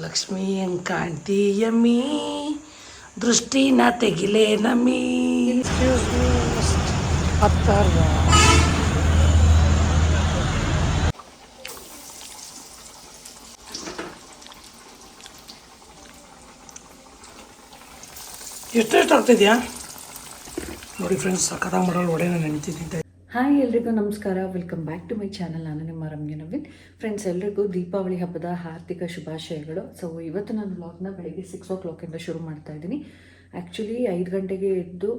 ಲಕ್ಷ್ಮೀ ಕಾಂತಿ ಮೀ ದೃಷ್ಟಿನ ತೆಗಿಲೇ ನಮ್ಮಿ ಹತ್ತಾರ ಎಷ್ಟು ಎಷ್ಟು ಆಗ್ತಿದ್ಯಾ? ನೋಡಿ ಫ್ರೆಂಡ್ಸ್ ಸಕ್ಕತ್ತಾಗಿ ಮಾಡೋಳು ಒಡೆನ ನೆನ್ತಿದ್ದೆ ಹಾಯ್ ಎಲ್ರಿಗೂ ನಮಸ್ಕಾರ. Welcome back to my channel ನಾನು ನಿಮ್ಮ ರಮ್ಯ ನವೀನ್. ಫ್ರೆಂಡ್ಸ್ ಎಲ್ರಿಗೂ ದೀಪಾವಳಿ ಹಬ್ಬದ ಹಾರ್ದಿಕ ಶುಭಾಶಯಗಳು. ಸೊ ಇವತ್ತು ನಾನು ಬ್ಲಾಗ್ನ ಬೆಳಿಗ್ಗೆ ಸಿಕ್ಸ್ ಓ ಕ್ಲಾಕಿಂದ ಶುರು ಮಾಡ್ತಾ ಇದ್ದೀನಿ. ಆ್ಯಕ್ಚುಲಿ ಐದು ಗಂಟೆಗೆ ಎದ್ದು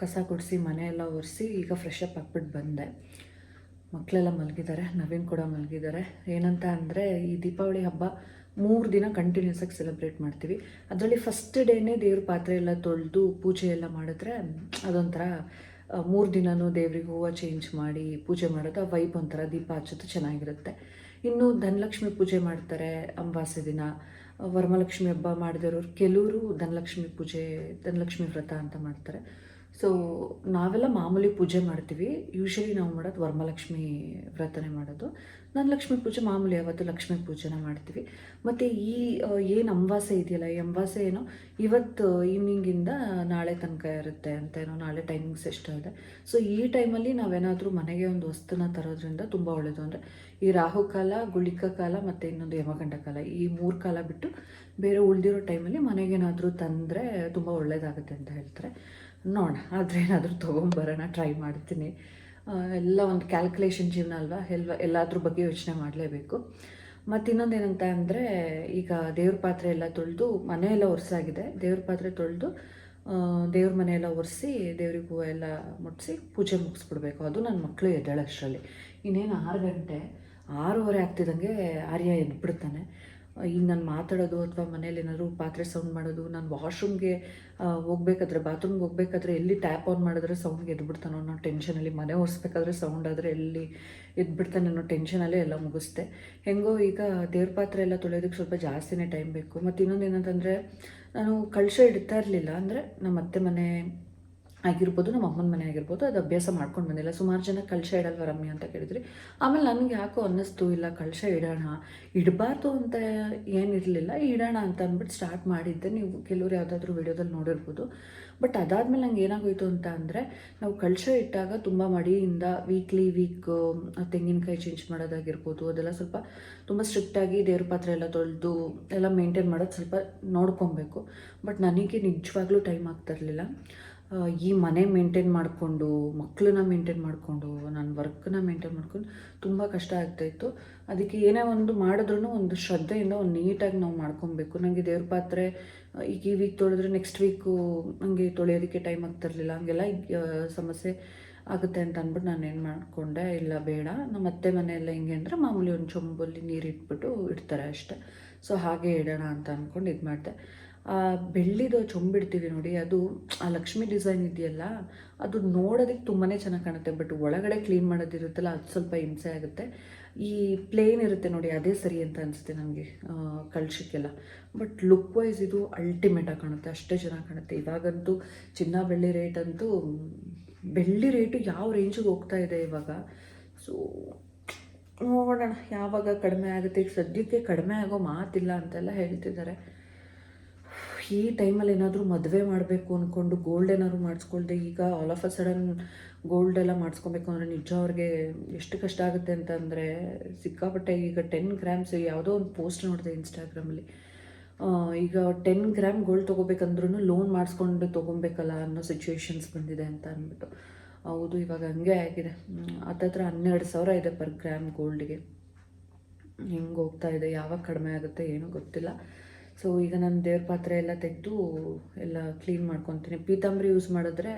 ಕಸ ಕೊಡಿಸಿ ಮನೆಯೆಲ್ಲ ಒರೆಸಿ, ಈಗ ಫ್ರೆಶ್ ಅಪ್ ಹಾಕ್ಬಿಟ್ಟು ಬಂದೆ. ಮಕ್ಕಳೆಲ್ಲ ಮಲಗಿದ್ದಾರೆ ನವೀನ್ ಕೂಡ ಮಲಗಿದ್ದಾರೆ ಏನಂತ ಅಂದರೆ, ಈ ದೀಪಾವಳಿ ಹಬ್ಬ ಮೂರು ದಿನ ಕಂಟಿನ್ಯೂಸ್ ಆಗಿ ಸೆಲೆಬ್ರೇಟ್ ಮಾಡ್ತೀವಿ. ಅದರಲ್ಲಿ ಫಸ್ಟ್ ಡೇನೇ ದೇವ್ರ ಪಾತ್ರೆ ಎಲ್ಲ ತೊಳೆದು, ಪೂಜೆ ಎಲ್ಲ ಮಾಡಿದ್ರೆ ಅದೊಂಥರ ಮೂರು ದಿನವೂ ದೇವ್ರಿಗೆ ಹೂವು ಚೇಂಜ್ ಮಾಡಿ ಪೂಜೆ ಮಾಡೋದು, ಆ ವೈಬ್ ಒಂಥರ ದೀಪ ಹಚ್ಚೋದು ಚೆನ್ನಾಗಿರುತ್ತೆ. ಇನ್ನು ಧನಲಕ್ಷ್ಮಿ ಪೂಜೆ ಮಾಡ್ತಾರೆ ಅಮಾವಾಸ್ಯೆ ದಿನ. ವರಮಲಕ್ಷ್ಮಿ ಹಬ್ಬ ಮಾಡಿದವರು ಕೆಲವರು ಧನಲಕ್ಷ್ಮಿ ಪೂಜೆ, ಧನಲಕ್ಷ್ಮಿ ವ್ರತ ಅಂತ ಮಾಡ್ತಾರೆ. ಸೊ ನಾವೆಲ್ಲ ಮಾಮೂಲಿ ಪೂಜೆ ಮಾಡ್ತೀವಿ. ಯೂಶಲಿ ನಾವು ಮಾಡೋದು ವರಮಲಕ್ಷ್ಮಿ ವ್ರತನೇ ಮಾಡೋದು. ನಾನು ಲಕ್ಷ್ಮಿ ಪೂಜೆ ಮಾಮೂಲಿ ಯಾವತ್ತು ಲಕ್ಷ್ಮಿ ಪೂಜೆನ ಮಾಡ್ತೀವಿ. ಮತ್ತು ಈ ಏನು ಅಂಬಾಸೆ ಇದೆಯಲ್ಲ, ಈ ಅಮಾವಾಸ್ಯೆ ಏನೋ ಇವತ್ತು ಈವ್ನಿಂಗಿಂದ ನಾಳೆ ತನಕ ಇರುತ್ತೆ ಅಂತ ಏನೋ ನಾಳೆ ಟೈಮಿಂಗ್ಸ್ ಎಷ್ಟು ಇದೆ. ಸೊ ಈ ಟೈಮಲ್ಲಿ ನಾವೇನಾದರೂ ಮನೆಗೆ ಒಂದು ವಸ್ತುನ ತರೋದ್ರಿಂದ ತುಂಬ ಒಳ್ಳೆಯದು ಅಂದರೆ ಈ ರಾಹುಕಾಲ ಗುಳಿಕ ಕಾಲ ಮತ್ತು ಇನ್ನೊಂದು ಯಮಗಂಡ ಕಾಲ, ಈ ಮೂರು ಕಾಲ ಬಿಟ್ಟು ಬೇರೆ ಉಳಿದಿರೋ ಟೈಮಲ್ಲಿ ಮನೆಗೇನಾದರೂ ತಂದರೆ ತುಂಬ ಒಳ್ಳೆಯದಾಗುತ್ತೆ ಅಂತ ಹೇಳ್ತಾರೆ. ನೋಡೋಣ, ಆದರೆ ಏನಾದರೂ ತೊಗೊಂಬರೋಣ ಟ್ರೈ ಮಾಡ್ತೀನಿ. ಎಲ್ಲ ಒಂದು ಕ್ಯಾಲ್ಕುಲೇಷನ್ ಜೀವನ ಅಲ್ವಾ? ಎಲ್ಲ, ಎಲ್ಲದ್ರ ಬಗ್ಗೆ ಯೋಚನೆ ಮಾಡಲೇಬೇಕು. ಮತ್ತು ಇನ್ನೊಂದು ಏನಂತ ಅಂದರೆ, ಈಗ ದೇವ್ರ ಪಾತ್ರೆ ಎಲ್ಲ ತೊಳೆದು ಮನೆಯೆಲ್ಲ ಒರೆಸಾಗಿದೆ. ದೇವ್ರ ಪಾತ್ರೆ ತೊಳೆದು ದೇವ್ರ ಮನೆಯೆಲ್ಲ ಒರೆಸಿ, ದೇವ್ರಿಗೆ ಹೂವು ಎಲ್ಲ ಮುಟ್ಟಿಸಿ ಪೂಜೆ ಮುಗಿಸ್ಬಿಡ್ಬೇಕು. ಅದು ನನ್ನ ಮಕ್ಕಳು ಎದ್ದೇಳಷ್ಟರಲ್ಲಿ. ಇನ್ನೇನು ಆರು ಗಂಟೆ, ಆರೂವರೆ ಆಗ್ತಿದ್ದಂಗೆ ಆರ್ಯ ಎದ್ಬಿಡ್ತಾನೆ. ಈಗ ನಾನು ಮಾತಾಡೋದು ಅಥವಾ ಮನೇಲಿ ಏನಾದರೂ ಪಾತ್ರೆ ಸೌಂಡ್ ಮಾಡೋದು, ನಾನು ವಾಶ್ರೂಮ್ಗೆ ಹೋಗ್ಬೇಕಾದ್ರೆ ಬಾತ್ರೂಮ್ಗೆ ಹೋಗ್ಬೇಕಾದ್ರೆ ಎಲ್ಲಿ ಟ್ಯಾಪ್ ಆನ್ ಮಾಡಿದ್ರೆ ಸೌಂಡ್ಗೆ ಎದ್ಬಿಡ್ತಾನೋ ಅನ್ನೋ ಟೆನ್ಷನಲ್ಲಿ ಮನೆ ಒರೆಸ್ಬೇಕಾದ್ರೆ ಸೌಂಡ್ ಆದರೆ ಎಲ್ಲಿ ಎದ್ಬಿಡ್ತಾನೆ ಅನ್ನೋ ಟೆನ್ಷನಲ್ಲೇ ಎಲ್ಲ ಮುಗಿಸ್ದೆ. ಹೆಂಗೋ ಈಗ ದೇವ್ರ ಪಾತ್ರೆ ಎಲ್ಲ ತೊಳೆಯೋದಕ್ಕೆ ಸ್ವಲ್ಪ ಜಾಸ್ತಿನೇ ಟೈಮ್ ಬೇಕು. ಮತ್ತು ಇನ್ನೊಂದು ಏನಂತಂದರೆ, ನಾನು ಕಳಶ ಇಡ್ತಾ ಇರಲಿಲ್ಲ. ಅಂದರೆ ನಮ್ಮ ಅತ್ತೆ ಮನೆ ಆಗಿರ್ಬೋದು, ನಮ್ಮ ಅಮ್ಮನ ಮನೆ ಆಗಿರ್ಬೋದು, ಅದು ಅಭ್ಯಾಸ ಮಾಡ್ಕೊಂಡು ಬಂದಿಲ್ಲ. ಸುಮಾರು ಜನ ಕಳಶ ಇಡಲ್ವ ರಮ್ಯ ಅಂತ ಕೇಳಿದ್ರಿ. ಆಮೇಲೆ ನನಗೆ ಯಾಕೋ ಅನ್ನಿಸ್ತು, ಇಲ್ಲ ಕಳಶ ಇಡೋಣ, ಇಡಬಾರ್ದು ಅಂತ ಏನಿರಲಿಲ್ಲ ಇಡೋಣ ಅಂತ ಅಂದ್ಬಿಟ್ಟು ಸ್ಟಾರ್ಟ್ ಮಾಡಿದ್ದೆ. ನೀವು ಕೆಲವರು ಯಾವುದಾದ್ರೂ ವಿಡಿಯೋದಲ್ಲಿ ನೋಡಿರ್ಬೋದು. ಬಟ್ ಅದಾದಮೇಲೆ ನಂಗೆ ಏನಾಗೋಯ್ತು ಅಂತ ಅಂದರೆ, ನಾವು ಕಳಶ ಇಟ್ಟಾಗ ತುಂಬ ಮಡಿಯಿಂದ ವೀಕ್ಲಿ ವೀಕ್ ತೆಂಗಿನಕಾಯಿ ಚೇಂಜ್ ಮಾಡೋದಾಗಿರ್ಬೋದು, ಅದೆಲ್ಲ ಸ್ವಲ್ಪ ತುಂಬ ಸ್ಟ್ರಿಕ್ಟಾಗಿ ದೇವ್ರ ಪಾತ್ರೆ ಎಲ್ಲ ತೊಳೆದು, ಎಲ್ಲ ಮೇಂಟೈನ್ ಮಾಡೋದು ಸ್ವಲ್ಪ ನೋಡ್ಕೊಬೇಕು. ಬಟ್ ನನಗೆ ನಿಜವಾಗ್ಲೂ ಟೈಮ್ ಆಗ್ತಾ ಇರಲಿಲ್ಲ. ಈ ಮನೆ ಮೇಂಟೈನ್ ಮಾಡಿಕೊಂಡು ಮಕ್ಕಳನ್ನ ಮೇಂಟೈನ್ ಮಾಡಿಕೊಂಡು ನನ್ನ ವರ್ಕ್ನ ಮೇಂಟೈನ್ ಮಾಡ್ಕೊಂಡು ತುಂಬ ಕಷ್ಟ ಆಗ್ತಾಯಿತ್ತು ಅದಕ್ಕೆ ಏನೇ ಒಂದು ಮಾಡಿದ್ರೂ ಒಂದು ಶ್ರದ್ಧೆಯಿಂದ ಒಂದು ನೀಟಾಗಿ ನಾವು ಮಾಡ್ಕೊಬೇಕು. ನನಗೆ ದೇವ್ರ ಪಾತ್ರೆ ಈಗ ಈ ವೀಕ್ ತೊಳೆದ್ರೆ ನೆಕ್ಸ್ಟ್ ವೀಕು ನನಗೆ ತೊಳೆಯೋದಕ್ಕೆ ಟೈಮ್ ಆಗ್ತಿರ್ಲಿಲ್ಲ ಹಂಗೆಲ್ಲ ಸಮಸ್ಯೆ ಆಗುತ್ತೆ ಅಂತ ಅಂದ್ಬಿಟ್ಟು ನಾನು ಏನು ಮಾಡಿಕೊಂಡೆ, ಇಲ್ಲ ಬೇಡ. ನಮ್ಮ ಅತ್ತೆ ಮನೆಯೆಲ್ಲ ಹೆಂಗೆ ಅಂದರೆ ಮಾಮೂಲಿ ಒಂದು ಚೊಂಬಲ್ಲಿ ನೀರು ಇಟ್ಬಿಟ್ಟು ಇಡ್ತಾರೆ ಅಷ್ಟೆ. ಸೊ ಹಾಗೆ ಇಡೋಣ ಅಂತ ಅಂದ್ಕೊಂಡು ಇದು ಮಾಡಿದೆ. ಬೆಳ್ಳಿದು ಚೊಂಬಿಡ್ತೀವಿ ನೋಡಿ, ಅದು ಆ ಲಕ್ಷ್ಮಿ ಡಿಸೈನ್ ಇದೆಯಲ್ಲ, ಅದು ನೋಡೋದಕ್ಕೆ ತುಂಬಾ ಚೆನ್ನಾಗಿ ಕಾಣುತ್ತೆ. ಬಟ್ ಒಳಗಡೆ ಕ್ಲೀನ್ ಮಾಡೋದಿರುತ್ತಲ್ಲ, ಅದು ಸ್ವಲ್ಪ ಹಿಂಸೆ ಆಗುತ್ತೆ. ಈ ಪ್ಲೇನ್ ಇರುತ್ತೆ ನೋಡಿ, ಅದೇ ಸರಿ ಅಂತ ಅನಿಸುತ್ತೆ ನನಗೆ ಕಳ್ಸಕ್ಕೆಲ್ಲ. ಬಟ್ ಲುಕ್ ವೈಸ್ ಇದು ಅಲ್ಟಿಮೇಟಾಗಿ ಕಾಣುತ್ತೆ, ಅಷ್ಟೇ ಚೆನ್ನಾಗಿ ಕಾಣುತ್ತೆ. ಇವಾಗಂತೂ ಚಿನ್ನ ಬೆಳ್ಳಿ ರೇಟ್ ಅಂತೂ, ಬೆಳ್ಳಿ ರೇಟು ಯಾವ ರೇಂಜಿಗೆ ಹೋಗ್ತಾ ಇದೆ ಇವಾಗ. ಸೊ, ನೋಡೋಣ, ಯಾವಾಗ ಕಡಿಮೆ ಆಗುತ್ತೆ. ಈಗ ಸದ್ಯಕ್ಕೆ ಕಡಿಮೆ ಆಗೋ ಮಾತಿಲ್ಲ ಅಂತೆಲ್ಲ ಹೇಳ್ತಿದ್ದಾರೆ. ಈ ಟೈಮಲ್ಲಿ ಏನಾದರೂ ಮದುವೆ ಮಾಡಬೇಕು ಅಂದ್ಕೊಂಡು ಗೋಲ್ಡ್ ಏನಾದರೂ ಮಾಡಿಸ್ಕೊಳ್ದೆ, ಈಗ all of a sudden gold ಎಲ್ಲ ಮಾಡಿಸ್ಕೊಬೇಕು ಅಂದರೆ ನಿಜ ಅವ್ರಿಗೆ ಎಷ್ಟು ಕಷ್ಟ ಆಗುತ್ತೆ ಅಂತಂದರೆ ಸಿಕ್ಕಾಪಟ್ಟೆ ಈಗ ಟೆನ್ ಗ್ರಾಮ್ಸ್ ಯಾವುದೋ ಒಂದು ಪೋಸ್ಟ್ ನೋಡಿದೆ ಇನ್ಸ್ಟಾಗ್ರಾಮಲ್ಲಿ ಈಗ ಟೆನ್ ಗ್ರಾಮ್ ಗೋಲ್ಡ್ ತೊಗೋಬೇಕಂದ್ರೂ ಲೋನ್ ಮಾಡಿಸ್ಕೊಂಡು ತೊಗೊಬೇಕಲ್ಲ ಅನ್ನೋ ಸಿಚುವೇಶನ್ಸ್ ಬಂದಿದೆ ಅಂತ ಅಂದ್ಬಿಟ್ಟು. ಹೌದು, ಇವಾಗ ಹಂಗೆ ಆಗಿದೆ. ಹತ್ತತ್ರ ಹನ್ನೆರಡು ಸಾವಿರ ಇದೆ ಪರ್ ಗ್ರಾಮ್ ಗೋಲ್ಡ್ಗೆ ಹೆಂಗೆ ಹೋಗ್ತಾ ಇದೆ, ಯಾವಾಗ ಕಡಿಮೆ ಆಗುತ್ತೆ ಏನೂ ಗೊತ್ತಿಲ್ಲ. ಸೊ ಈಗ ನಾನು ದೇವ್ರ ಪಾತ್ರೆ ಎಲ್ಲ ತೆಗೆದು ಎಲ್ಲ ಕ್ಲೀನ್ ಮಾಡ್ಕೊತೀನಿ. ಪೀತಾಂಬರಿ ಯೂಸ್ ಮಾಡಿದ್ರೆ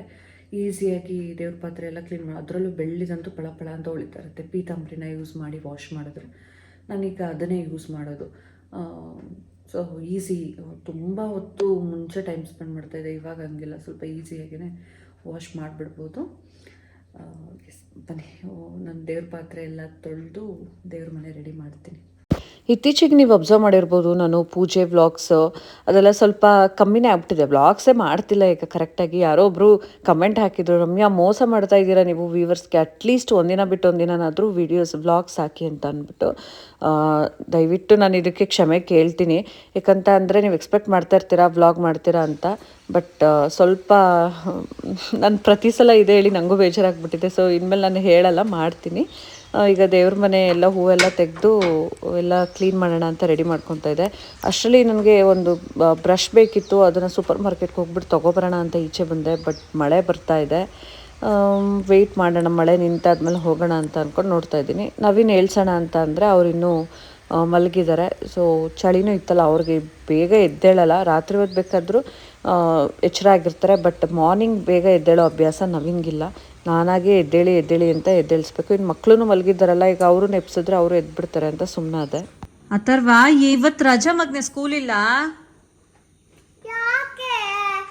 ಈಸಿಯಾಗಿ ದೇವ್ರ ಪಾತ್ರೆ ಎಲ್ಲ ಕ್ಲೀನ್ ಮಾಡಿ ಅದರಲ್ಲೂ ಬೆಳ್ಳಿದಂತೂ ಪಳ ಪಳ ಅಂತ ಉಳಿತಾ ಇರುತ್ತೆ ಪೀತಾಂಬರಿನ ಯೂಸ್ ಮಾಡಿ ವಾಶ್ ಮಾಡಿದ್ರೆ. ನಾನೀಗ ಅದನ್ನೇ ಯೂಸ್ ಮಾಡೋದು. ಸೊ ಈಸಿ ತುಂಬ ಹೊತ್ತು ಮುಂಚೆ ಟೈಮ್ ಸ್ಪೆಂಡ್ ಮಾಡ್ತಾಯಿದ್ದೆ ಇವಾಗ ಹಂಗಿಲ್ಲ. ಸ್ವಲ್ಪ ಈಸಿಯಾಗಿಯೇ ವಾಶ್ ಮಾಡಿಬಿಡ್ಬೋದು. ಬನ್ನಿ. ನನ್ನ ದೇವ್ರ ಪಾತ್ರೆ ಎಲ್ಲ ತೊಳೆದು ದೇವ್ರ ಮನೆ ರೆಡಿ ಮಾಡ್ತೀನಿ. ಇತ್ತೀಚೆಗೆ ನೀವು ಅಬ್ಸರ್ವ್ ಮಾಡಿರ್ಬೋದು, ನಾನು ಪೂಜೆ ವ್ಲಾಗ್ಸ್ ಅದೆಲ್ಲ ಸ್ವಲ್ಪ ಕಮ್ಮಿನೇ ಆಗ್ಬಿಟ್ಟಿದೆ. ವ್ಲಾಗ್ಸೇ ಮಾಡ್ತಿಲ್ಲ ಈಗ ಕರೆಕ್ಟಾಗಿ ಯಾರೋ ಒಬ್ಬರು ಕಮೆಂಟ್ ಹಾಕಿದ್ರು, ರಮ್ಯಾ, ಮೋಸ ಮಾಡ್ತಾ ಇದ್ದೀರಾ ನೀವು ವ್ಯೂವರ್ಸ್ಗೆ ಅಟ್ಲೀಸ್ಟ್ ಒಂದಿನ ಬಿಟ್ಟು ಒಂದಿನಾದರೂ ವೀಡಿಯೋಸ್ ವ್ಲಾಗ್ಸ್ ಹಾಕಿ ಅಂತ ಅಂದ್ಬಿಟ್ಟು ದಯವಿಟ್ಟು ನಾನು ಇದಕ್ಕೆ ಕ್ಷಮೆ ಕೇಳ್ತೀನಿ. ಯಾಕಂತ ಅಂದರೆ ನೀವು ಎಕ್ಸ್ಪೆಕ್ಟ್ ಮಾಡ್ತಾ ಇರ್ತೀರಾ ವ್ಲಾಗ್ ಮಾಡ್ತೀರಾ ಅಂತ. ಬಟ್ ಸ್ವಲ್ಪ ನಾನು ಪ್ರತಿ ಸಲ ಇದೆ ಹೇಳಿ ನನಗೂ ಬೇಜಾರಾಗ್ಬಿಟ್ಟಿದೆ. ಸೊ ಇನ್ಮೇಲೆ ನಾನು ಹೇಳಲ್ಲ, ಮಾಡ್ತೀನಿ. ಈಗ ದೇವ್ರ ಮನೆ ಎಲ್ಲ ಹೂವೆಲ್ಲ ತೆಗೆದು ಎಲ್ಲ ಕ್ಲೀನ್ ಮಾಡೋಣ ಅಂತ ರೆಡಿ ಮಾಡ್ಕೊತಾ ಇದೆ. ಅಷ್ಟರಲ್ಲಿ ನನಗೆ ಒಂದು ಬ್ರಷ್ ಬೇಕಿತ್ತು, ಅದನ್ನು ಸೂಪರ್ ಮಾರ್ಕೆಟ್ಗೆ ಹೋಗ್ಬಿಟ್ಟು ತೊಗೊಬರೋಣ ಅಂತ ಈಚೆ ಬಂದೆ ಬಟ್ ಮಳೆ ಬರ್ತಾ ಇದೆ. ವೆಯ್ಟ್ ಮಾಡೋಣ, ಮಳೆ ನಿಂತಾದ್ಮೇಲೆ ಹೋಗೋಣ ಅಂತ ಅಂದ್ಕೊಂಡು ನೋಡ್ತಾ ಇದ್ದೀನಿ. ನವೀನ್ ಹೇಳ್ಸೋಣ ಅಂತ ಅಂದರೆ ಅವರಿನ್ನೂ ಮಲಗಿದ್ದಾರೆ ಸೊ ಚಳಿನೂ ಇತ್ತಲ್ಲ, ಅವ್ರಿಗೆ ಬೇಗ ಎದ್ದೇಳಲ್ಲ. ರಾತ್ರಿ ಹೊತ್ತು ಬೇಕಾದರೂ ಎಚ್ಚರ ಆಗಿರ್ತಾರೆ ಬಟ್ ಮಾರ್ನಿಂಗ್ ಬೇಗ ಎದ್ದೇಳೋ ಅಭ್ಯಾಸ ನವಿಂಗಿಲ್ಲ ನಾನಾಗೆ ಎದ್ದೇಳಿ ಎದ್ದೇಳಿ ಅಂತ ಎದ್ದೇಳಿಸ್ಬೇಕು. ಇನ್ನು ಮಕ್ಕಳು ಮಲಗಿದ್ದಾರಲ್ಲ ಈಗ ಅವರು ನೆಪ್ಸಿದ್ರೆ ಅವರು ಎದ್ಬಿಡ್ತಾರೆ ಅಂತ ಸುಮ್ಮನಾದೆ ಅಥರ್ವ ಇವತ್ತು ರಜಾ ಮಗ್ನೆ ಸ್ಕೂಲ್ ಇಲ್ಲ?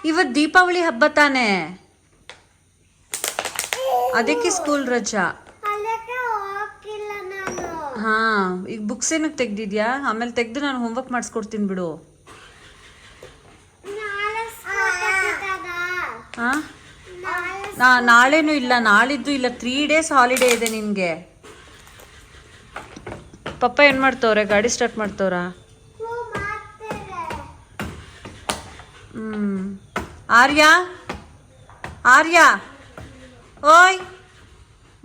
ಇವತ್ತು ದೀಪಾವಳಿ ಹಬ್ಬ ತಾನೆ? ಅದಕ್ಕೆ ಸ್ಕೂಲ್ ರಜಾ. ಹಾ ಈಗ ಬುಕ್ಸ್ ಏನಕ್ಕೆ ತೆಗ್ದಿದ್ಯಾ? ಆಮೇಲೆ ತೆಗೆದು ನಾನು ಹೋಮ್ವರ್ಕ್ ಮಾಡಿಸ್ಕೊಡ್ತೀನಿ ಬಿಡು. ಹಾ? ನಾ ನಾಳೆನೂ ಇಲ್ಲ, ನಾಳಿದ್ದು ಇಲ್ಲ ತ್ರೀ ಡೇಸ್ ಹಾಲಿಡೇ ಇದೆ ನಿನಗೆ. ಪಪ್ಪ ಏನು ಮಾಡ್ತವ್ರೆ? ಗಾಡಿ ಸ್ಟಾರ್ಟ್ ಮಾಡ್ತವ್ರ? ಹ್ಮ್. ಆರ್ಯ? ಆರ್ಯ? ಓಯ್!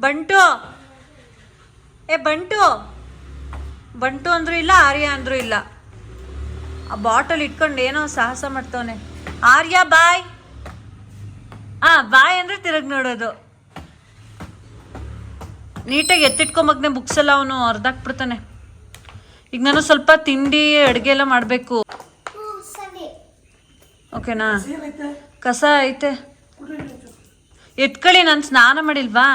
ಬಂಟು! ಏ, ಬಂಟು! ಬಂಟು ಅಂದ್ರೂ ಇಲ್ಲ, ಆರ್ಯ ಅಂದ್ರೂ ಇಲ್ಲ. ಆ ಬಾಟಲ್ ಇಟ್ಕೊಂಡು ಏನೋ ಸಾಹಸ ಮಾಡ್ತವನೆ. ಆರ್ಯ ಬಾಯ್ ಆ ಬಾಯ್ ಅಂದ್ರೆ ತಿರುಗಿ ನೋಡೋದು. ನೀಟಾಗಿ ಎತ್ತಿಟ್ಕೊಂಬಗ್ನೆ ಬುಕ್ಸ್ ಎಲ್ಲ ಅವನು ಅರ್ಧಾಕ್ಬಿಡ್ತಾನೆ ಈಗ ನಾನು ಸ್ವಲ್ಪ ತಿಂಡಿ ಅಡುಗೆ ಎಲ್ಲ ಮಾಡಬೇಕು. ಓಕೆನಾ? ಕಸ ಐತೆ. ಎತ್ಕೊಳ್ಳಿ ನಾನು ಸ್ನಾನ ಮಾಡಿಲ್ವಾ?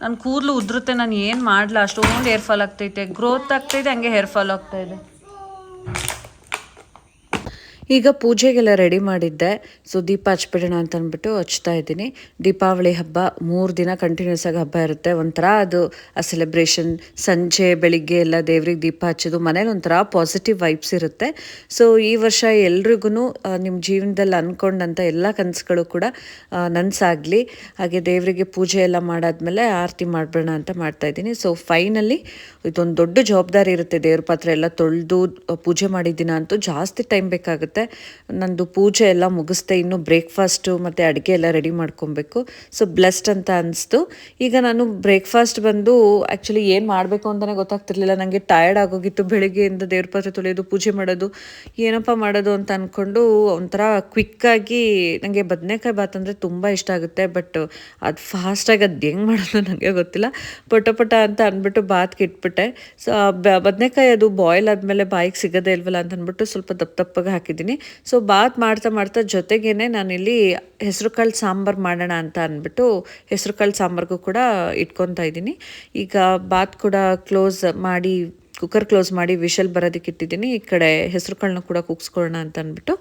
ನನ್ನ ಕೂದಲು ಉದುರುತ್ತೆ ನಾನು ಏನು ಮಾಡಲ್ಲ ಅಷ್ಟೊಂದು ಹೇರ್ ಫಾಲ್ ಆಗ್ತೈತೆ. ಗ್ರೋತ್ ಆಗ್ತೈತೆ ಹಂಗೆ ಹೇರ್ ಫಾಲ್ ಆಗ್ತಾ ಇದೆ. ಈಗ ಪೂಜೆಗೆಲ್ಲ ರೆಡಿ ಮಾಡಿದ್ದೆ. ಸೊ ದೀಪ ಹಚ್ಬಿಡೋಣ ಅಂತ ಅಂದ್ಬಿಟ್ಟು ಹಚ್ತಾ ಇದ್ದೀನಿ. ದೀಪಾವಳಿ ಹಬ್ಬ ಮೂರು ದಿನ ಕಂಟಿನ್ಯೂಸ್ ಆಗಿ ಹಬ್ಬ ಇರುತ್ತೆ. ಒಂಥರ ಅದು ಆ ಸೆಲೆಬ್ರೇಷನ್ ಸಂಜೆ, ಬೆಳಿಗ್ಗೆ ಎಲ್ಲ ದೇವ್ರಿಗೆ ದೀಪ ಹಚ್ಚೋದು, ಮನೇಲಿ ಒಂಥರ ಪಾಸಿಟಿವ್ ವೈಬ್ಸ್ ಇರುತ್ತೆ. ಸೊ ಈ ವರ್ಷ ಎಲ್ರಿಗೂ ನಿಮ್ಮ ಜೀವನದಲ್ಲಿ ಅಂದ್ಕೊಂಡಂಥ ಎಲ್ಲ ಕನಸುಗಳು ಕೂಡ ನನಸಾಗಲಿ. ಹಾಗೆ ದೇವರಿಗೆ ಪೂಜೆ ಎಲ್ಲ ಮಾಡಾದ್ಮೇಲೆ ಆರತಿ ಮಾಡಬೇಡ ಅಂತ ಮಾಡ್ತಾ ಇದ್ದೀನಿ. ಸೊ ಫೈನಲಿ ಇದೊಂದು ದೊಡ್ಡ ಜವಾಬ್ದಾರಿ ಇರುತ್ತೆ. ದೇವ್ರ ಪಾತ್ರ ಎಲ್ಲ ತೊಳೆದು ಪೂಜೆ ಮಾಡಿದ್ದೀನ ಅಂತೂ ಜಾಸ್ತಿ ಟೈಮ್ ಬೇಕಾಗುತ್ತೆ. ನಂದು ಪೂಜೆ ಎಲ್ಲ ಮುಗಿಸ್ದೆ ಇನ್ನು ಬ್ರೇಕ್ಫಾಸ್ಟು ಮತ್ತು ಅಡುಗೆ ಎಲ್ಲ ರೆಡಿ ಮಾಡ್ಕೊಬೇಕು. ಸೊ ಬ್ಲೆಸ್ಡ್ ಅಂತ ಅನಿಸ್ತು. ಈಗ ನಾನು ಬ್ರೇಕ್ಫಾಸ್ಟ್ ಬಂದು ಆ್ಯಕ್ಚುಲಿ ಏನು ಮಾಡಬೇಕು ಅಂತಲೇ ಗೊತ್ತಾಗ್ತಿರ್ಲಿಲ್ಲ. ನನಗೆ ಟಯರ್ಡ್ ಆಗೋಗಿತ್ತು. ಬೆಳಗ್ಗೆಯಿಂದ ದೇವ್ರ ಪಾತ್ರೆ ತೊಳೆಯೋದು ಪೂಜೆ ಮಾಡೋದು, ಏನಪ್ಪ ಮಾಡೋದು ಅಂತ ಅಂದ್ಕೊಂಡು ಒಂಥರ ಕ್ವಿಕ್ಕಾಗಿ ನನಗೆ ಬದನೆಕಾಯಿ ಬಾತ್ ಅಂದರೆ ತುಂಬ ಇಷ್ಟ ಆಗುತ್ತೆ. ಬಟ್ ಅದು ಫಾಸ್ಟಾಗಿ ಅದು ಹೆಂಗೆ ಮಾಡೋದು ನನಗೆ ಗೊತ್ತಿಲ್ಲ. ಪಟ ಪಟ ಅಂತ ಅಂದ್ಬಿಟ್ಟು ಬಾತ್ಗೆ ಇಟ್ಬಿಟ್ಟೆ. ಸೊ ಬದನೆಕಾಯಿ ಅದು ಬಾಯ್ಲ್ ಆದಮೇಲೆ ಬಾಯಿಗೆ ಸಿಗೋದೇ ಇಲ್ವಲ್ಲ ಅಂತ ಅಂದ್ಬಿಟ್ಟು ಸ್ವಲ್ಪ ದಪ್ಪ ದಪ್ಪಗೆ ಹಾಕಿದ್ದೀನಿ. ಸೊ ಬಾತ್ ಮಾಡ್ತಾ ಮಾಡ್ತಾ ಜೊತೆಗೇ ನಾನಿಲ್ಲಿ ಹೆಸರು ಕಾಳು ಸಾಂಬಾರು ಮಾಡೋಣ ಅಂತ ಅಂದ್ಬಿಟ್ಟು ಹೆಸರು ಕಾಳು ಸಾಂಬಾರಿಗೂ ಕೂಡ ಇಟ್ಕೊತಾ ಇದ್ದೀನಿ. ಈಗ ಬಾತ್ ಕೂಡ ಕ್ಲೋಸ್ ಮಾಡಿ ಕುಕ್ಕರ್ ಕ್ಲೋಸ್ ಮಾಡಿ ವಿಷಲ್ ಬರೋದಕ್ಕೆ ಇಟ್ಟಿದ್ದೀನಿ. ಈ ಕಡೆ ಹೆಸರು ಕಾಳನ್ನ ಕೂಡ ಕುಗ್ಸ್ಕೊಳ್ಳೋಣ ಅಂತ ಅಂದ್ಬಿಟ್ಟು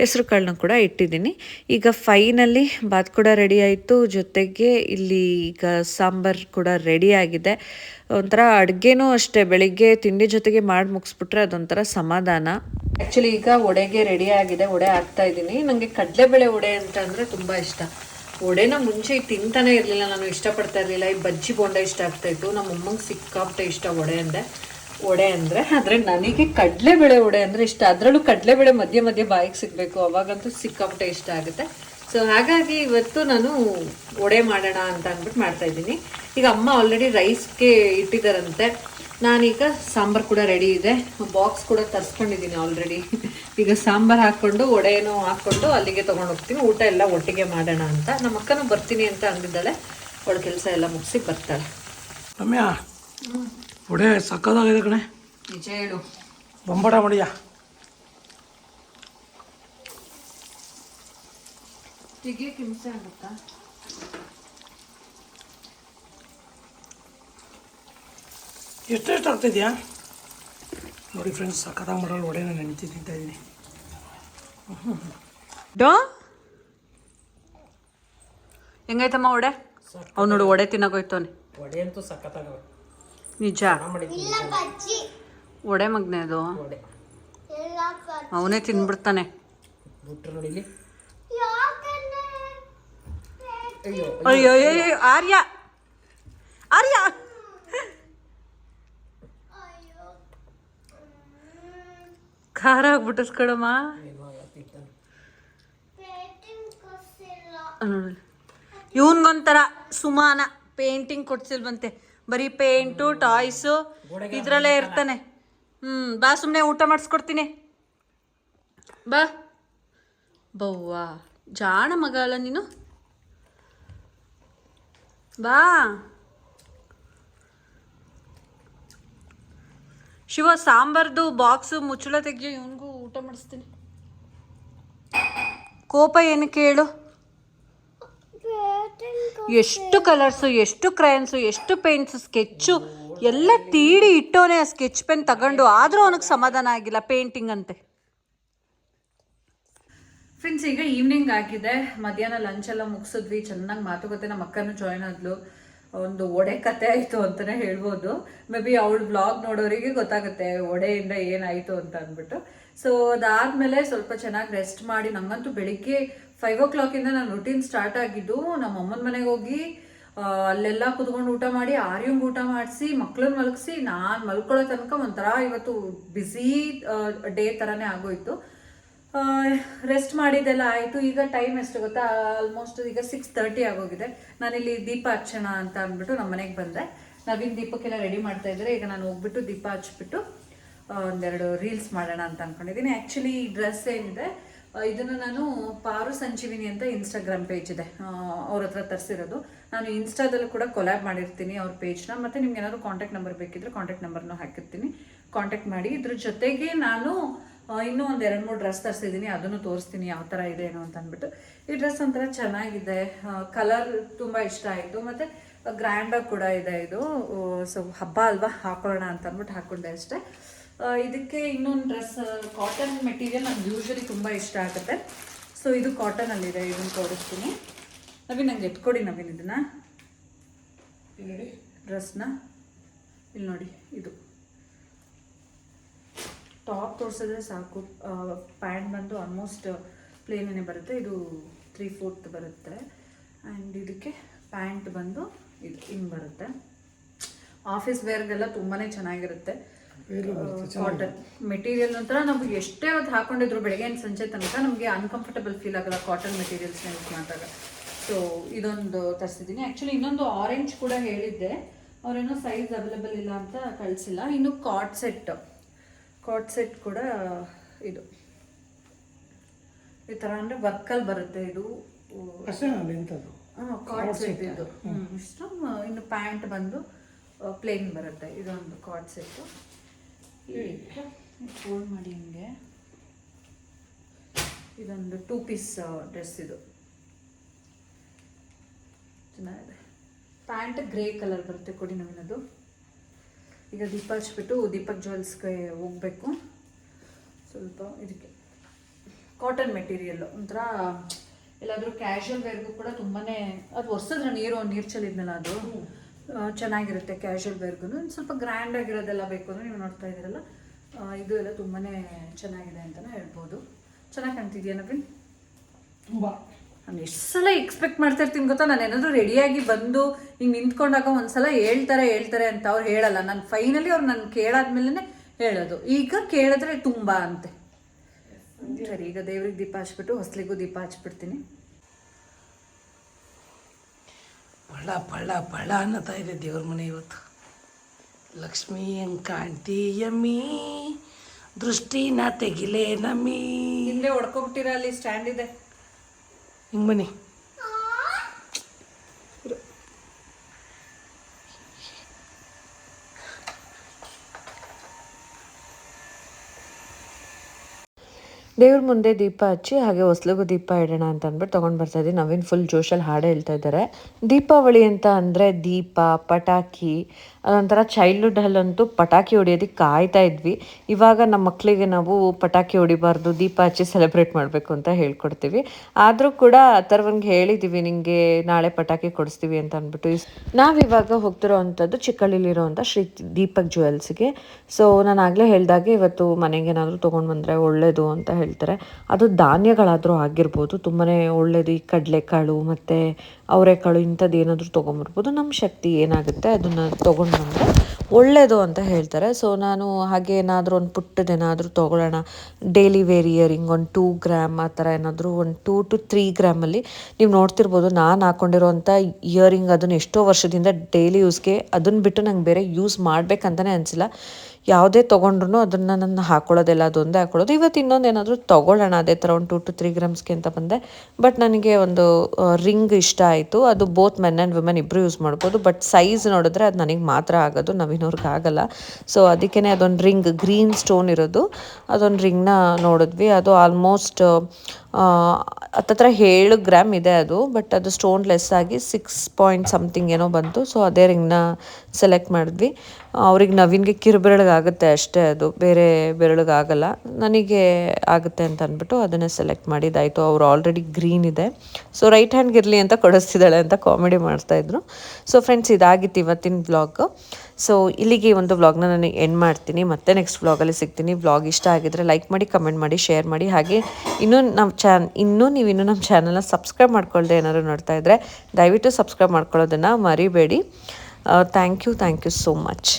ಹೆಸರು ಕಾಳನ್ನ ಕೂಡ ಇಟ್ಟಿದ್ದೀನಿ. ಈಗ ಫೈನಲಿ ಬಾತ್ ಕೂಡ ರೆಡಿ ಆಯಿತು. ಜೊತೆಗೆ ಇಲ್ಲಿ ಈಗ ಸಾಂಬಾರು ಕೂಡ ರೆಡಿ ಆಗಿದೆ. ಒಂಥರ ಅಡುಗೆನೂ ಅಷ್ಟೇ, ಬೆಳಿಗ್ಗೆ ತಿಂಡಿ ಜೊತೆಗೆ ಮಾಡಿ ಮುಗಿಸ್ಬಿಟ್ರೆ ಅದೊಂಥರ ಸಮಾಧಾನ. ಆ್ಯಕ್ಚುಲಿ ಈಗ ಒಡೆಗೆ ರೆಡಿ ಆಗಿದೆ. ಒಡೆ ಹಾಕ್ತಾ ಇದ್ದೀನಿ. ನನಗೆ ಕಡಲೆಬೇಳೆ ಒಡೆ ಅಂತ ಅಂದರೆ ತುಂಬ ಇಷ್ಟ. ಒಡೆನ ಮುಂಚೆ ತಿಂತಾನೆ ಇರಲಿಲ್ಲ. ನಾನು ಇಷ್ಟಪಡ್ತಾ ಇರಲಿಲ್ಲ. ಈ ಬಜ್ಜಿ ಬೋಂಡ ಇಷ್ಟ ಆಗ್ತಾ ಇತ್ತು. ನಮ್ಮ ಅಮ್ಮಂಗೆ ಸಿಕ್ಕಾಪಟ್ಟೆ ಇಷ್ಟ ಒಡೆ ಅಂದರೆ ವಡೆ ಅಂದರೆ ಆದರೆ ನನಗೆ ಕಡಲೆಬೇಳೆ ವಡೆ ಅಂದರೆ ಇಷ್ಟ. ಅದರಲ್ಲೂ ಕಡಲೆಬೇಳೆ ಮಧ್ಯೆ ಮಧ್ಯೆ ಬಾಯಿಗೆ ಸಿಗಬೇಕು. ಅವಾಗಂತೂ ಸಿಕ್ಕಾಪಟ್ಟೆ ಇಷ್ಟ ಆಗುತ್ತೆ. ಸೊ ಹಾಗಾಗಿ ಇವತ್ತು ನಾನು ವಡೆ ಮಾಡೋಣ ಅಂತ ಅಂದ್ಬಿಟ್ಟು ಮಾಡ್ತಾ ಇದ್ದೀನಿ. ಈಗ ಅಮ್ಮ ಆಲ್ರೆಡಿ ರೈಸ್ಗೆ ಇಟ್ಟಿದ್ದಾರಂತೆ. ನಾನೀಗ ಸಾಂಬಾರು ಕೂಡ ರೆಡಿ ಇದೆ. ಬಾಕ್ಸ್ ಕೂಡ ತರಿಸ್ಕೊಂಡಿದ್ದೀನಿ ಆಲ್ರೆಡಿ ಈಗ ಸಾಂಬಾರು ಹಾಕ್ಕೊಂಡು ವಡೆನೂ ಹಾಕ್ಕೊಂಡು ಅಲ್ಲಿಗೆ ತೊಗೊಂಡು ಹೋಗ್ತೀನಿ ಊಟ ಎಲ್ಲ ಒಟ್ಟಿಗೆ ಮಾಡೋಣ ಅಂತ. ನಮ್ಮ ಅಕ್ಕನೂ ಬರ್ತೀನಿ ಅಂತ ಅಂದಿದ್ದಾಳೆ. ಅವಳ ಕೆಲಸ ಎಲ್ಲ ಮುಗಿಸಿ ಬರ್ತಾಳೆ. ಒಡೆ ಸಕ್ಕದಾಗಿದೆ ಕಣೆ. ನಿಜ ಹೇಳು. ಬೊಂಬಾಟ ಮಾಡಿಯ. ತೆಗಿಯೋಕೆ ಹಿಂಸೆ ಆಗುತ್ತಾ? ಎಷ್ಟೆಷ್ಟು ಆಗ್ತಿದ್ಯಾ? ನೋಡಿ ಫ್ರೆಂಡ್ಸ್ ಸಕ್ಕದಾಗಿ ಮಾಡಲು ಒಡೆನ ನೆನೆತಿ ತಿಂತಾ ಇದ್ದೀನಿ. ಡೋ? ಹೆಂಗೈತಮ್ಮ ಒಡೆ? ಅವ್ನು ನೋಡು ವಡೆ ತಿನ್ನಕೋಯ್ತವನೆ ಒಡೆ ಅಂತೂ ಸಕ್ಕತ್ತಾಗವೆ ನಿಜ. ಒಡೆ ಮಗ್ನೆ ಅದು. ಅವನೇ ತಿನ್ಬಿಡ್ತಾನೆ. ಅಯ್ಯೋ ಆರ್ಯ. ಆರ್ಯ. ಖಾರ ಆಗ್ಬಿಟ್ಟಸ್ ಕಣಮ್ಮ. ಪೇಟಿಂಗ್ ಕೊಸಿಲ್ಲ ನೋಡಿ. ಇವನ್ಗೊಂಥರ ಸುಮಾನ ಪೇಂಟಿಂಗ್ ಕೊಡ್ಸಿಲ್ವಂತೆ. ಬರೀ ಪೇಂಟು, ಟಾಯ್ಸು, ಇದ್ರಲ್ಲೇ ಇರ್ತಾನೆ. ಹ್ಞೂ ಬಾ ಸುಮ್ಮನೆ ಊಟ ಮಾಡಿಸ್ಕೊಡ್ತೀನಿ. ಬಾ. ಬವ್ವ, ಜಾಣ ಮಗ ಅಲ್ಲ ನೀನು. ಬಾ. ಶಿವ, ಸಾಂಬಾರ್ದು, ಬಾಕ್ಸು, ಮುಚ್ಚಳ ತೆಗಿಯೋ, ಇವನಿಗೂ ಊಟ ಮಾಡಿಸ್ತೀನಿ. ಕೋಪ ಏನಕ್ಕೆ ಹೇಳು ಎಷ್ಟು ಕಲರ್ಸು, ಎಷ್ಟು ಕ್ರಯನ್ಸು, ಎಷ್ಟು ಪೇಂಟ್ಸ್, ಸ್ಕೆಚ್ಚು, ಎಲ್ಲ ತೀಡಿ ಇಟ್ಟೋನೆ ಆ ಸ್ಕೆಚ್ ಪೆನ್ ತಗೊಂಡು, ಆದರೂ ಅವನಿಗೆ ಸಮಾಧಾನ ಆಗಿಲ್ಲ ಪೇಂಟಿಂಗ್ ಅಂತೆ. ಫ್ರೆಂಡ್ಸ್ ಈಗ ಈವ್ನಿಂಗ್ ಆಗಿದೆ. ಮಧ್ಯಾಹ್ನ ಲಂಚ್ ಎಲ್ಲ ಮುಗಿಸಿದ್ವಿ. ಚೆನ್ನಾಗಿ ಮಾತುಕತೆ. ನಮ್ಮ ಅಕ್ಕನೂ ಜಾಯ್ನ್ ಆದ್ಲು. ಒಂದು ಒಡೆ ಕತೆ ಆಯಿತು ಅಂತಲೇ ಹೇಳ್ಬೋದು. ಮೇ ಬಿ ಅವಳು ಬ್ಲಾಗ್ ನೋಡೋರಿಗೆ ಗೊತ್ತಾಗುತ್ತೆ ಒಡೆಯಿಂದ ಏನಾಯಿತು ಅಂತ ಅಂದ್ಬಿಟ್ಟು. ಸೊ ಅದಾದಮೇಲೆ ಸ್ವಲ್ಪ ಚೆನ್ನಾಗಿ ರೆಸ್ಟ್ ಮಾಡಿ, ನಂಗಂತೂ ಬೆಳಿಗ್ಗೆ ಫೈವ್ ಓ ಕ್ಲಾಕಿಂದ ನಾನು ರುಟೀನ್ ಸ್ಟಾರ್ಟ್ ಆಗಿದ್ದು, ನಮ್ಮ ಅಮ್ಮನ ಮನೆಗೆ ಹೋಗಿ ಅಲ್ಲೆಲ್ಲ ಕುತ್ಕೊಂಡು ಊಟ ಮಾಡಿ, ಆರ್ಯಂಗ್ ಊಟ ಮಾಡಿಸಿ ಮಕ್ಳನ್ನ ಮಲಗಿಸಿ, ನಾನು ಮಲ್ಕೊಳ್ಳೋ ತನಕ ಒಂಥರ ಇವತ್ತು ಬ್ಯುಸಿ ಡೇ ಥರನೇ ಆಗೋಯ್ತು. ರೆಸ್ಟ್ ಮಾಡಿದ್ದೆಲ್ಲ ಆಯಿತು. ಈಗ ಟೈಮ್ ಎಷ್ಟು ಗೊತ್ತಾ? ಆಲ್ಮೋಸ್ಟ್ ಈಗ ಸಿಕ್ಸ್ ತರ್ಟಿ ಆಗೋಗಿದೆ. ನಾನಿಲ್ಲಿ ದೀಪ ಹಚ್ಚೋಣ ಅಂತ ಅಂದ್ಬಿಟ್ಟು ನಮ್ಮ ಮನೆಗೆ ಬಂದೆ. ನವೀನ್ ದೀಪಕ್ಕೆಲ್ಲ ರೆಡಿ ಮಾಡ್ತಾ ಇದ್ದಾರೆ. ಈಗ ನಾನು ಹೋಗ್ಬಿಟ್ಟು ದೀಪ ಹಚ್ಬಿಟ್ಟು ಒಂದೆರಡು ರೀಲ್ಸ್ ಮಾಡೋಣ ಅಂತ ಅನ್ಕೊಂಡಿದ್ದೀನಿ. ಆ್ಯಕ್ಚುಲಿ ಈ ಡ್ರೆಸ್ ಏನಿದೆ ಇದನ್ನು ನಾನು ಪಾರು ಸಂಜೀವಿನಿ ಅಂತ ಇನ್ಸ್ಟಾಗ್ರಾಮ್ ಪೇಜ್ ಇದೆ. ಅವ್ರ ಹತ್ರ ತರಿಸಿರೋದು. ನಾನು ಇನ್ಸ್ಟಾದಲ್ಲೂ ಕೂಡ ಕೊಲ್ಯಾಬ್ ಮಾಡಿರ್ತೀನಿ ಅವ್ರ ಪೇಜ್ನ ಮತ್ತು ನಿಮ್ಗೆ ಏನಾದ್ರು ಕಾಂಟ್ಯಾಕ್ಟ್ ನಂಬರ್ ಬೇಕಿದ್ರೆ ಕಾಂಟ್ಯಾಕ್ಟ್ ನಂಬರ್ನೂ ಹಾಕಿರ್ತೀನಿ. ಕಾಂಟ್ಯಾಕ್ಟ್ ಮಾಡಿ. ಇದ್ರ ಜೊತೆಗೆ ನಾನು ಇನ್ನೂ ಒಂದು ಎರಡು ಮೂರು ಡ್ರೆಸ್ ತರಿಸಿದ್ದೀನಿ ಅದನ್ನು ತೋರಿಸ್ತೀನಿ ಯಾವ ಥರ ಇದೆ ಏನೋ ಅಂತ ಅಂದ್ಬಿಟ್ಟು. ಈ ಡ್ರೆಸ್ ಒಂಥರ ಚೆನ್ನಾಗಿದೆ. ಕಲರ್ ತುಂಬ ಇಷ್ಟ ಆಯಿತು. ಮತ್ತು ಗ್ರ್ಯಾಂಡಾಗಿ ಕೂಡ ಇದೆ ಇದು. ಸೊ ಹಬ್ಬ ಅಲ್ವಾ? ಹಾಕೊಳ್ಳೋಣ ಅಂತ ಅಂದ್ಬಿಟ್ಟು ಹಾಕ್ಕೊಂಡೆ ಅಷ್ಟೇ. ಇದಕ್ಕೆ ಇನ್ನೊಂದು ಡ್ರೆಸ್ ಕಾಟನ್ ಮೆಟೀರಿಯಲ್ ನಂಗೆ ಯೂಶ್ವಲಿ ತುಂಬ ಇಷ್ಟ ಆಗುತ್ತೆ. ಸೊ ಇದು ಕಾಟನಲ್ಲಿದೆ ಇದನ್ನು ತೋರಿಸ್ತೀನಿ. ನವೀನ್, ನಂಗೆ ಎತ್ಕೊಡಿ ನವೀನ್ ಇದನ್ನು. ಡ್ರೆಸ್ನ ಇಲ್ಲಿ ನೋಡಿ, ಇದು. ಟಾಪ್ ತೋರಿಸಿದ್ರೆ ಸಾಕು. ಪ್ಯಾಂಟ್ ಬಂದು ಆಲ್ಮೋಸ್ಟ್ ಪ್ಲೇನೇ ಬರುತ್ತೆ. ಇದು ತ್ರೀ ಫೋರ್ತ್ ಬರುತ್ತೆ. ಆ್ಯಂಡ್ ಇದಕ್ಕೆ ಪ್ಯಾಂಟ್ ಬಂದು ಇದು ಹಿಂಗೆ ಬರುತ್ತೆ. ಆಫೀಸ್ ವೇರ್ಗೆಲ್ಲ ತುಂಬಾ ಚೆನ್ನಾಗಿರುತ್ತೆ. ಕಾಟನ್ ಮೆಟೀರಿಯಲ್ ನಂತರ ನಮ್ಗೆ ಎಷ್ಟೇ ಹೊತ್ತು ಹಾಕೊಂಡಿದ್ರು ಬೆಳಗ್ಗೆ ಸಂಜೆ ತನಕ ನಮಗೆ ಅನ್ಕಂಫರ್ಟಬಲ್ ಫೀಲ್ ಆಗಲ್ಲ ಕಾಟನ್ ಮೆಟೀರಿಯಲ್ಸ್ನ ಯೂಸ್ ಮಾಡಿದಾಗ. ಸೊ ಇದೊಂದು ತರಿಸಿದ್ದೀನಿ ಆ್ಯಕ್ಚುಲಿ ಇನ್ನೊಂದು ಆರೆಂಜ್ ಕೂಡ ಹೇಳಿದ್ದೆ. ಅವರೇನೋ ಸೈಜ್ ಅವೈಲೇಬಲ್ ಇಲ್ಲ ಅಂತ ಕಳಿಸಿಲ್ಲ. ಇನ್ನು ಕಾಟ್ ಸೆಟ್ ಕಾಟ್ ಸೆಟ್ ಕೂಡ ಇದು. ಈ ಥರ ಅಂದರೆ ವರ್ಕಲ್ಲಿ ಬರುತ್ತೆ ಇದು. ಕಾಟ್ ಸೆಟ್ ಇದು. ಇಷ್ಟು ಇನ್ನು ಪ್ಯಾಂಟ್ ಬಂದು ಪ್ಲೇನ್ ಬರುತ್ತೆ. ಇದೊಂದು ಕಾಟ್ ಸೆಟ್ಟು ಫೋಲ್ಡ್ ಮಾಡಿ ಹಿಂಗೆ. ಇದೊಂದು ಟೂ ಪೀಸ್ ಡ್ರೆಸ್ ಇದು. ಚೆನ್ನಾಗಿದೆ. ಪ್ಯಾಂಟ್ ಗ್ರೇ ಕಲರ್ ಬರುತ್ತೆ ಕೊಡಿ ನವೀನದು ಈಗ ದೀಪ ಹಚ್ಬಿಟ್ಟು ದೀಪಕ್ ಜ್ಯುವೆಲ್ಸ್ಗೆ ಹೋಗ್ಬೇಕು. ಸ್ವಲ್ಪ ಇದಕ್ಕೆ. ಕಾಟನ್ ಮೆಟೀರಿಯಲ್ ಒಂಥರ ಎಲ್ಲಾದರೂ ಕ್ಯಾಶುವಲ್ ವೇರ್ಗೂ ಕೂಡ ತುಂಬಾ ಅದು ಹೊಸದ್ರ ನೀರು ನೀರು ಚೆಲ್ಲಿದ್ನಲ್ಲ ಅದು. ಚೆನ್ನಾಗಿರುತ್ತೆ ಕ್ಯಾಶುವಲ್ ವೇರ್ಗೂ ಸ್ವಲ್ಪ ಗ್ರ್ಯಾಂಡ್ ಆಗಿರೋದೆಲ್ಲ ಬೇಕು ಅಂದರೆ ನೀವು ನೋಡ್ತಾ ಇದ್ದೀರಲ್ಲ ಇದು ಎಲ್ಲ ತುಂಬಾ ಚೆನ್ನಾಗಿದೆ ಅಂತಲೇ ಹೇಳ್ಬೋದು. ಚೆನ್ನಾಗಿ ಕಾಣ್ತಿದ್ಯಾ ನವೀನ್? ತುಂಬ. ನಾನು ಎಷ್ಟು ಸಲ ಎಕ್ಸ್ಪೆಕ್ಟ್ ಮಾಡ್ತಾ ಇರ್ತೀನಿ ಗೊತ್ತಾ? ನಾನು ಏನಾದರೂ ರೆಡಿಯಾಗಿ ಬಂದು ಹಿಂಗೆ ನಿಂತ್ಕೊಂಡಾಗ ಒಂದ್ಸಲ ಹೇಳ್ತಾರೆ ಹೇಳ್ತಾರೆ ಅಂತ ಅವ್ರು ಹೇಳಲ್ಲ. ನಾನು ಫೈನಲಿ ಅವ್ರು ನಾನು ಕೇಳಾದ್ಮೇಲೆ ಹೇಳೋದು. ಈಗ ಕೇಳಿದ್ರೆ ತುಂಬ ಅಂತೆ. ಸರಿ ಈಗ ದೇವ್ರಿಗೆ ದೀಪ ಹಚ್ಬಿಟ್ಟು ಹೊಸ್ಲಿಗೂ ದೀಪ ಹಚ್ಬಿಡ್ತೀನಿ. ಪಳ ಪಳ್ಳ ಪಳ್ಳ ಅನ್ನತಾ ಇದೆ ದೇವ್ರ ಮನೆ ಇವತ್ತು. ಲಕ್ಷ್ಮಿ ದೃಷ್ಟಿ ದೃಷ್ಟಿನ ತೆಗಿಲೇ ನಮ್ಮಿ ಹಿಂದೆ ಹೊಡ್ಕೊಬಿಟ್ಟಿರ ಅಲ್ಲಿ ಸ್ಟ್ಯಾಂಡ್ ಇದೆ. ಹಿಂಗೆ ಬನ್ನಿ. ದೇವ್ರ ಮುಂದೆ ದೀಪ ಹಚ್ಚಿ, ಹಾಗೆ ಹೊಸ್ಲಿಗೂ ದೀಪ ಇಡೋಣ ಅಂತ ಅಂದ್ಬಿಟ್ಟು ತೊಗೊಂಡು ಬರ್ತಾ ಇದ್ದೀವಿ ನವೀನ್ ಫುಲ್ ಜೋಶಲ್ಲಿ ಹಾಡು ಹೇಳ್ತಾ ಇದ್ದಾರೆ. ದೀಪಾವಳಿ ಅಂತ ಅಂದರೆ ದೀಪ, ಪಟಾಕಿ, ಅದೊಂಥರ ಚೈಲ್ಡ್ಹುಡ್ಡಲ್ಲಂತೂ ಪಟಾಕಿ ಹೊಡಿಯೋದಕ್ಕೆ ಕಾಯ್ತಾ ಇದ್ವಿ. ಇವಾಗ ನಮ್ಮ ಮಕ್ಕಳಿಗೆ ನಾವು ಪಟಾಕಿ ಹೊಡಿಬಾರ್ದು, ದೀಪ ಹಚ್ಚಿ ಸೆಲೆಬ್ರೇಟ್ ಮಾಡಬೇಕು ಅಂತ ಹೇಳ್ಕೊಡ್ತೀವಿ. ಆದರೂ ಕೂಡ ಅಥರ್ವನ್ಗೆ ಹೇಳಿದ್ದೀವಿ ನಿಮಗೆ ನಾಳೆ ಪಟಾಕಿ ಕೊಡಿಸ್ತೀವಿ ಅಂತ ಅಂದ್ಬಿಟ್ಟು. ನಾವಿವಾಗ ಹೋಗ್ತಿರೋ ಅಂಥದ್ದು ಚಿಕ್ಕಳ್ಳಿಲಿರೋವಂಥ ಶ್ರೀ ದೀಪಕ್ ಜ್ಯುವೆಲ್ಸ್ಗೆ ಸೊ ನಾನು ಆಗಲೇ ಹೇಳಿದಾಗೆ ಇವತ್ತು ಮನೆಗೆ ಏನಾದರೂ ತೊಗೊಂಡು ಬಂದರೆ ಒಳ್ಳೆಯದು ಅಂತ ಹೇಳ್ತಾರೆ. ಅದು ಧಾನ್ಯಗಳಾದರೂ ಆಗಿರ್ಬೋದು ತುಂಬಾ ಒಳ್ಳೆಯದು ಈ ಕಡಲೆಕಾಳು ಮತ್ತು ಅವರೆಕಾಳು ಇಂಥದ್ದು ಏನಾದರೂ ತೊಗೊಂಬರ್ಬೋದು, ನಮ್ಮ ಶಕ್ತಿ ಏನಾಗುತ್ತೆ ಅದನ್ನು ತೊಗೊಂಡು ಬಂದರೆ ಒಳ್ಳೆಯದು ಅಂತ ಹೇಳ್ತಾರೆ. ಸೊ ನಾನು ಹಾಗೆ ಏನಾದರೂ ಒಂದು ಪುಟ್ಟದೇನಾದರೂ ತೊಗೊಳ್ಳೋಣ. ಡೈಲಿ ವೇರ್ ಇಯರಿಂಗ್ ಒಂದು ಟೂ ಗ್ರಾಮ್ ಆ ಥರ ಏನಾದರೂ ಒಂದು ಟೂ ಟು ತ್ರೀ ಗ್ರಾಮಲ್ಲಿ ನೀವು ನೋಡ್ತಿರ್ಬೋದು, ನಾನು ಹಾಕ್ಕೊಂಡಿರೋಂಥ ಇಯರಿಂಗ್ ಅದನ್ನು ಎಷ್ಟೋ ವರ್ಷದಿಂದ ಡೈಲಿ ಯೂಸ್ಗೆ ಅದನ್ನು ಬಿಟ್ಟು ನಂಗೆ ಬೇರೆ ಯೂಸ್ ಮಾಡಬೇಕಂತಲೇ ಅನಿಸಿಲ್ಲ. ಯಾವುದೇ ತೊಗೊಂಡ್ರು ಅದನ್ನು ನಾನು ಹಾಕ್ಕೊಳ್ಳೋದೆಲ್ಲ ಅದೊಂದೇ ಹಾಕೊಳ್ಳೋದು. ಇವತ್ತು ಇನ್ನೊಂದು ಏನಾದರೂ ತೊಗೊಳ್ಳೋಣ, ಅದೇ ಥರ ಒಂದು ಟು ಟು ತ್ರೀ ಗ್ರಾಮ್ಸ್ಗೆ ಅಂತ ಬಂದೆ. ಬಟ್ ನನಗೆ ಒಂದು ರಿಂಗ್ ಇಷ್ಟ ಆಯಿತು. ಅದು ಬೋತ್ ಮೆನ್ ಆ್ಯಂಡ್ ವುಮೆನ್ ಇಬ್ಬರು ಯೂಸ್ ಮಾಡ್ಬೋದು. ಬಟ್ ಸೈಜ್ ನೋಡಿದ್ರೆ ಅದು ನನಗೆ ಮಾತ್ರ ಆಗೋದು, ನವೀನವ್ರಿಗೆ ಆಗಲ್ಲ. ಸೊ ಅದಕ್ಕೇ ಅದೊಂದು ರಿಂಗ್ ಗ್ರೀನ್ ಸ್ಟೋನ್ ಇರೋದು. ಅದೊಂದು ರಿಂಗ್ನ ನೋಡಿದ್ವಿ. ಅದು ಆಲ್ಮೋಸ್ಟ್ ಹತ್ತತ್ರ ಏಳು ಗ್ರಾಮ್ ಇದೆ ಅದು ಬಟ್ ಅದು ಸ್ಟೋನ್ ಲೆಸ್ ಆಗಿ ಸಿಕ್ಸ್ ಪಾಯಿಂಟ್ ಸಮಥಿಂಗ್ ಏನೋ ಬಂತು. ಸೊ ಅದೇ ರಿಂಗ್ನ ಸೆಲೆಕ್ಟ್ ಮಾಡಿದ್ವಿ. ಅವ್ರಿಗೆ ನವೀನ್ಗೆ ಕಿರುಬೆರಳಿಗೆ ಆಗುತ್ತೆ ಅಷ್ಟೇ ಅದು. ಬೇರೆ ಬೆರಳಿಗೆ ಆಗಲ್ಲ ನನಗೆ ಆಗುತ್ತೆ ಅಂತ ಅಂದ್ಬಿಟ್ಟು ಅದನ್ನೇ ಸೆಲೆಕ್ಟ್ ಮಾಡಿದ್ದಾಯಿತು ಅವ್ರು ಆಲ್ರೆಡಿ ಗ್ರೀನ್ ಇದೆ. ಸೊ ರೈಟ್ ಹ್ಯಾಂಡ್ಗಿರಲಿ ಅಂತ ಕೊಡಿಸ್ತಿದ್ದಾಳೆ ಅಂತ ಕಾಮಿಡಿ ಮಾಡ್ತಾಯಿದ್ರು ಸೊ ಫ್ರೆಂಡ್ಸ್ ಇದಾಗಿತ್ತು ಇವತ್ತಿನ ಬ್ಲಾಗ್ ಸೊ ಇಲ್ಲಿಗೆ ಒಂದು ವ್ಲಾಗ್ನ ನಾನು ಎಂಡ್ ಮಾಡ್ತೀನಿ. ಮತ್ತೆ ನೆಕ್ಸ್ಟ್ ವ್ಲಾಗಲ್ಲಿ ಸಿಗ್ತೀನಿ. ವ್ಲಾಗ್ ಇಷ್ಟ ಆಗಿದ್ರೆ ಲೈಕ್ ಮಾಡಿ ಕಮೆಂಟ್ ಮಾಡಿ ಶೇರ್ ಮಾಡಿ. ಹಾಗೆ ಇನ್ನೂ ನಮ್ಮ ಚಾನ್, ಇನ್ನೂ ನೀವು ಇನ್ನೂ ನಮ್ಮ ಚಾನಲ್ನ ಸಬ್ಸ್ಕ್ರೈಬ್ ಮಾಡ್ಕೊಳ್ಳದೆ ಏನಾದ್ರು ನೋಡ್ತಾ ಇದ್ದರೆ ದಯವಿಟ್ಟು ಸಬ್ಸ್ಕ್ರೈಬ್ ಮಾಡ್ಕೊಳ್ಳೋದನ್ನು ಮರಿಬೇಡಿ. Thank you thank you so much